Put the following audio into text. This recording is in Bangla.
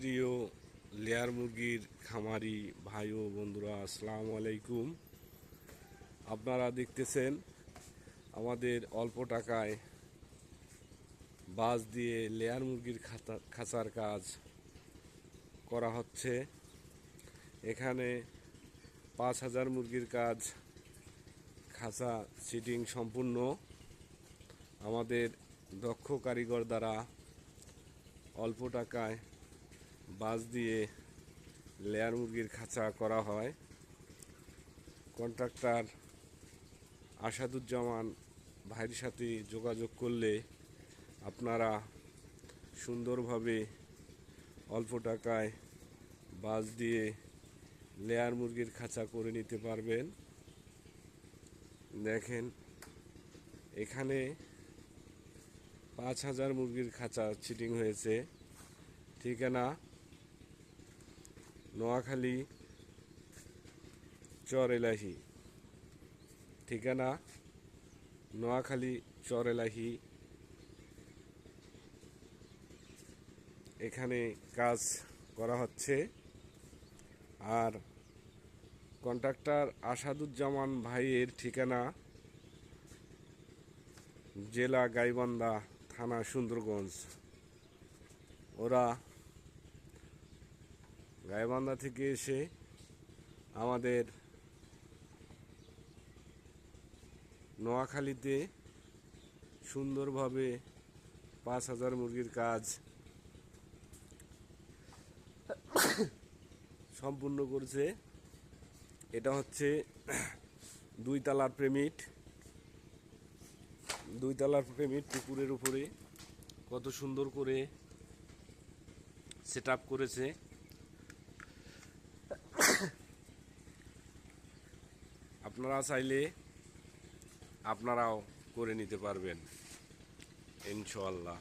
প্রিয় লেয়ার মুরগির খামারি ভাই ও বন্ধুরা, আসসালামু আলাইকুম। আপনারা দেখতেছেন আমাদের অল্প টাকায় বাস দিয়ে লেয়ার মুরগির খাতা খাঁচার কাজ করা হচ্ছে। এখানে পাঁচ হাজার মুরগির কাজ, খাঁচা সিটিং সম্পূর্ণ। আমাদের দক্ষ কারিগর দ্বারা অল্প টাকায় বাস দিয়ে লেয়ার মুরগির খাঁচা করা হয়। কন্ট্রাক্টর আসাদুজ্জামান ভাইয়ের সাথে যোগাযোগ করলে আপনারা সুন্দরভাবে অল্প টাকায় বাস দিয়ে লেয়ার মুরগির খাঁচা করে নিতে পারবেন। দেখেন, এখানে পাঁচ হাজার মুরগির খাঁচা চিটিং হয়েছে। ঠিকানা নোয়াখালী চর এলাহি। ঠিকানা নোয়াখালী চর এলাহি। এখানে কাজ করা হচ্ছে। আর কন্ট্রাক্টর আসাদুজ্জামান ভাইয়ের ঠিকানা জেলা গাইবান্ধা থানা সুন্দরগঞ্জ। ওরা গাইবান্ধা থেকে এসে আমাদের নোয়াখালীতে সুন্দরভাবে পাঁচ হাজার মুরগির কাজ সম্পূর্ণ করেছে। এটা হচ্ছে দুই তালার প্রেমিট দুই তালার প্রেমিট পুকুরের উপরে কত সুন্দর করে সেট করেছে। আপনারা চাইলে আপনারাও করে নিতে পারবেন ইনশাল্লাহ